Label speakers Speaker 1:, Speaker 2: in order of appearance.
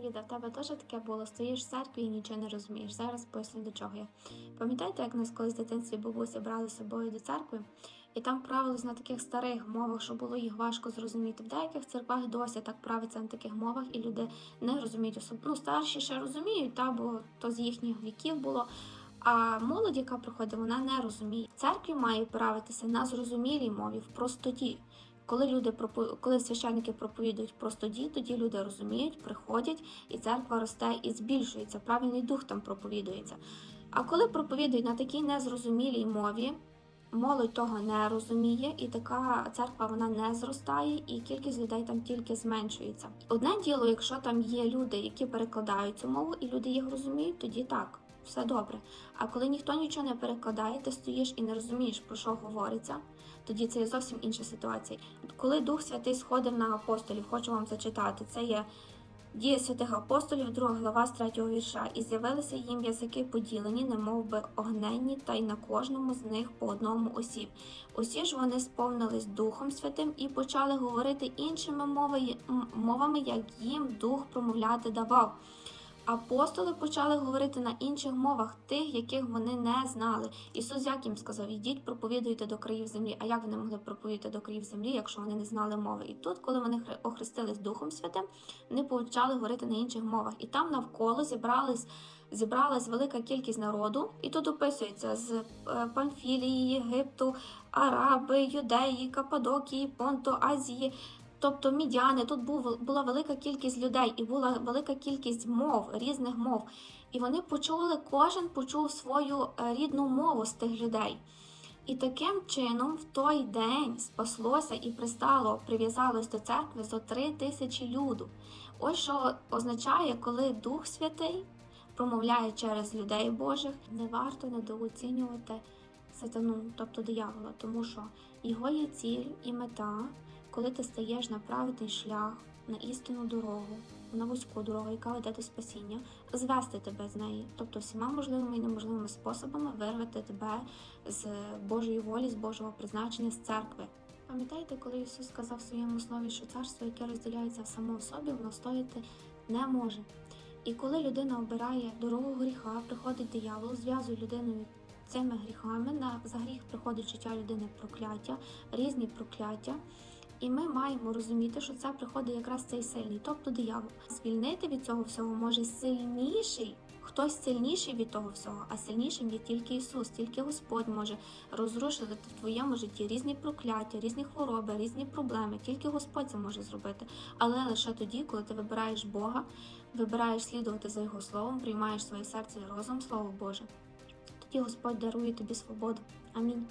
Speaker 1: привіт, а в тебе теж таке було? Стоїш в церкві і нічого не розумієш. Зараз поясню до чого я. Пам'ятаєте, як нас колись в дитинстві бабуся брали з собою до церкви, і там правилось на таких старих мовах, що було їх важко зрозуміти. В деяких церквах досі так правиться на таких мовах, і люди не розуміють особ... Ну, старші ще розуміють, та, бо то з їхніх віків було. А молодь, яка приходить, вона не розуміє. В церкві має правитися на зрозумілій мові, в простоті. Коли люди коли священники проповідують простоті, тоді люди розуміють, приходять, і церква росте і збільшується. Правильний дух там проповідується. А коли проповідують на такій незрозумілій мові, молодь того не розуміє, і така церква вона не зростає, і кількість людей там тільки зменшується. Одне діло, якщо там є люди, які перекладають цю мову, і люди їх розуміють, тоді так. Все добре. А коли ніхто нічого не перекладає, ти стоїш і не розумієш, про що говориться, тоді це є зовсім інша ситуація. Коли Дух Святий сходив на апостолів, хочу вам зачитати. Це є дія святих апостолів, 2 глава з 3 вірша. І з'явилися їм язики поділені, немов би огненні, та й на кожному з них по одному осіб. Усі ж вони сповнились Духом Святим і почали говорити іншими мовами, як їм Дух промовляти давав. Апостоли почали говорити на інших мовах, тих, яких вони не знали. Ісус як їм сказав: ідіть, проповідуйте до країв землі. А як вони могли проповідати до країв землі, якщо вони не знали мови? І тут, коли вони охрестились Духом Святим, вони почали говорити на інших мовах. І там навколо зібрались. Зібралась велика кількість народу, і тут описується з е, Памфілії, Єгипту, Араби, Юдеї, Кападокії, Понту, Азії, тобто мідяни. Тут був, була велика кількість людей і була велика кількість мов, різних мов. І вони почули, кожен почув свою е, рідну мову з тих людей. І таким чином в той день спаслося і пристало, прив'язалось до церкви зо три тисячі люду. Ось що означає, коли Дух Святий промовляє через людей Божих, не варто недооцінювати сатану, тобто диявола, тому що його є ціль і мета, коли ти стаєш на праведний шлях, на істинну дорогу, на вузьку дорогу, яка веде до спасіння, звести тебе з неї, тобто всіма можливими і неможливими способами вирвати тебе з Божої волі, з Божого призначення, з церкви. Пам'ятаєте, коли Ісус сказав в своєму слові, що царство, яке розділяється само в собі, воно стояти не може. І коли людина обирає дорогу гріха, приходить диявол, зв'язує людиною цими гріхами. На за гріх приходить життя людини прокляття, різні прокляття. І ми маємо розуміти, що це приходить якраз цей сильний, тобто диявол. Звільнити від цього всього може сильніший, хтось сильніший від того всього, а сильнішим є тільки Ісус, тільки Господь може розрушити в твоєму житті різні прокляття, різні хвороби, різні проблеми. Тільки Господь це може зробити. Але лише тоді, коли ти вибираєш Бога, вибираєш слідувати за Його словом, приймаєш своє серце і розум, Слово Боже. Тоді Господь дарує тобі свободу. Амінь.